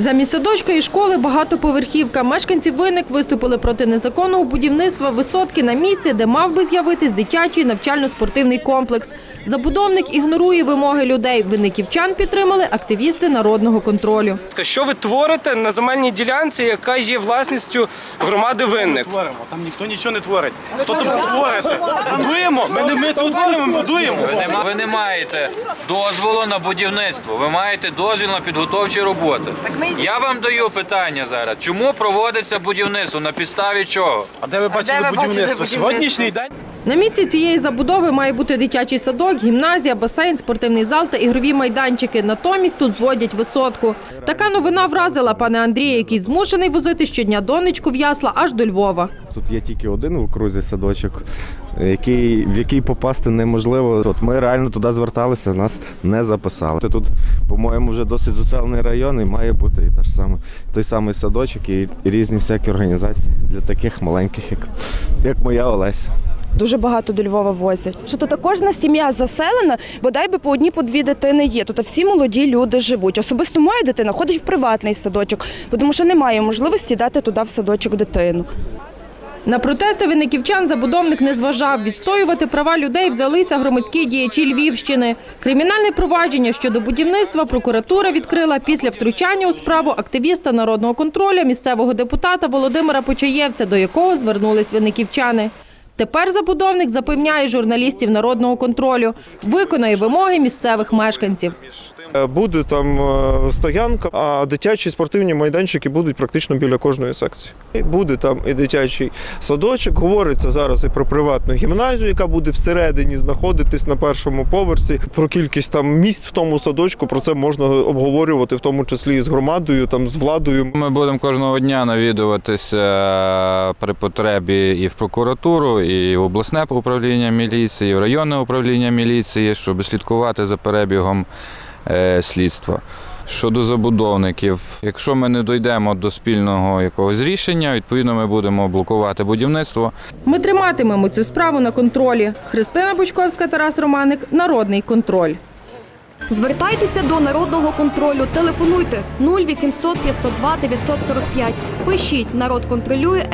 Замість садочка і школи багатоповерхівка. Мешканці виник виступили проти незаконного будівництва висотки на місці, де мав би з'явитись дитячий навчально-спортивний комплекс. Забудовник ігнорує вимоги людей. Винниківчан підтримали активісти народного контролю. Що ви творите на земельній ділянці, яка є власністю громади винник? творимо. Там ніхто нічого не творить. Що тут творите? Будуємо. Ми ми тут будуємо, будуємо. Ви не, маєте дозволу на будівництво, ви маєте дозвіл на підготовчі роботи. Я вам даю питання зараз. Чому проводиться будівництво? На підставі чого? А де ви бачили будівництво? Сьогоднішній день На місці цієї забудови має бути дитячий садок, гімназія, басейн, спортивний зал та ігрові майданчики. Натомість тут зводять висотку. Така новина вразила пане Андрія, який змушений возити щодня донечку в ясла аж до Львова. Тут є тільки один в окрузі садочок, який, в який попасти неможливо. От ми реально туди зверталися, нас не записали. Тут, по-моєму, вже досить заселений район і має бути і та ж саме, той самий садочок і різні всякі організації для таких маленьких, як, як моя Олеся. Дуже багато до Львова возять. Що тут кожна сім'я заселена, бодай би по одній по дві дитини є. Тут всі молоді люди живуть. Особисто моя дитина ходить в приватний садочок, тому що немає можливості дати туди в садочок дитину. На протести винниківчан забудовник не зважав. Відстоювати права людей взялися громадські діячі Львівщини. Кримінальне провадження щодо будівництва прокуратура відкрила після втручання у справу активіста народного контролю місцевого депутата Володимира Почаєвця, до якого звернулись винниківчани. Тепер забудовник запевняє журналістів народного контролю, виконає вимоги місцевих мешканців. Е, Буде там е, стоянка, а дитячі спортивні майданчики будуть практично біля кожної секції. Буде там і дитячий садочок. Говориться зараз і про приватну гімназію, яка буде всередині знаходитись на першому поверсі. Про кількість там місць в тому садочку. Про це можна обговорювати, в тому числі і з громадою, там з владою. Ми будемо кожного дня навідуватися при потребі і в прокуратуру, і в обласне управління міліції, і в районне управління міліції, щоб слідкувати за перебігом е, слідства. Щодо забудовників, якщо ми не дійдемо до спільного якогось рішення, відповідно ми будемо блокувати будівництво. Ми триматимемо цю справу на контролі. Христина Бучковська, Тарас Романик. Народний контроль. Звертайтеся до народного контролю. Телефонуйте 0800 502 945. Пишіть народ контролює.